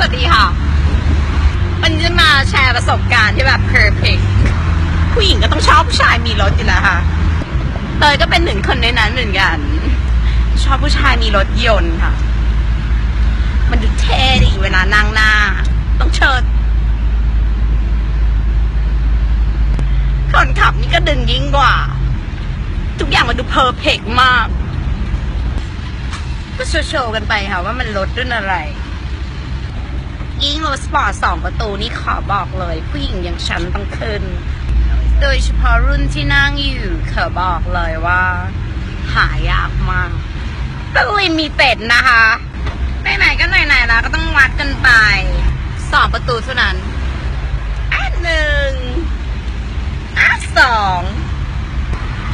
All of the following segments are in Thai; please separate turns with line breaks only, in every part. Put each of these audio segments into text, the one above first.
สวัสดีค่ะ วันนี้จะมาแชร์ประสบการณ์ที่แบบ perfect ผู้หญิงก็ต้องชอบผู้ชายมีรถอยู่แล้วค่ะ เตยก็เป็นหนึ่งคนในนั้นเหมือนกัน ชอบผู้ชายมีรถยนต์ค่ะ มันดูเท่ดีเวลานั่งหน้า ต้องเชิด คนขับนี่ก็ดึงยิ่งกว่า ทุกอย่างมันดูเพอร์เฟกมาก ก็โชว์ๆกันไปค่ะว่ามันรถรุ่นอะไร ยิ่งรถสปอร์ตสองประตูนี่ขอบอกเลย ผู้หญิงอย่างฉันต้องขึ้น โดยเฉพาะรุ่นที่นั่งอยู่ขอบอกเลยว่า หายากมากก็ลิมิเต็ดนะคะไหนๆก็ไหนๆแล้วก็ต้องวัดกันไปสองประตูเท่านั้นอะหนึ่งอะสอง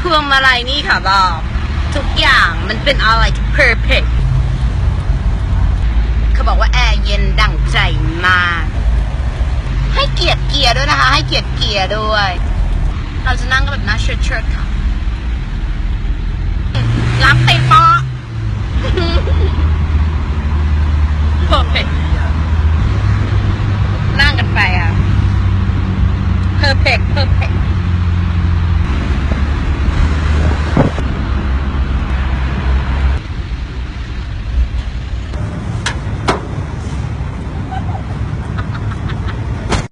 พวงมาลัยนี่ค่ะบอก ทุกอย่างมันเป็นอะไรที่ perfect เขาบอกว่าแอร์เย็นไดั่ ยด้วยนะคะ ให้เกียรติเกียร์ด้วย เราจะนั่งกันแบบนะเชิดเชิค่ะรับต็มปอโอเคนั่งกันไปอะเพอร์เฟกเพอร์เฟก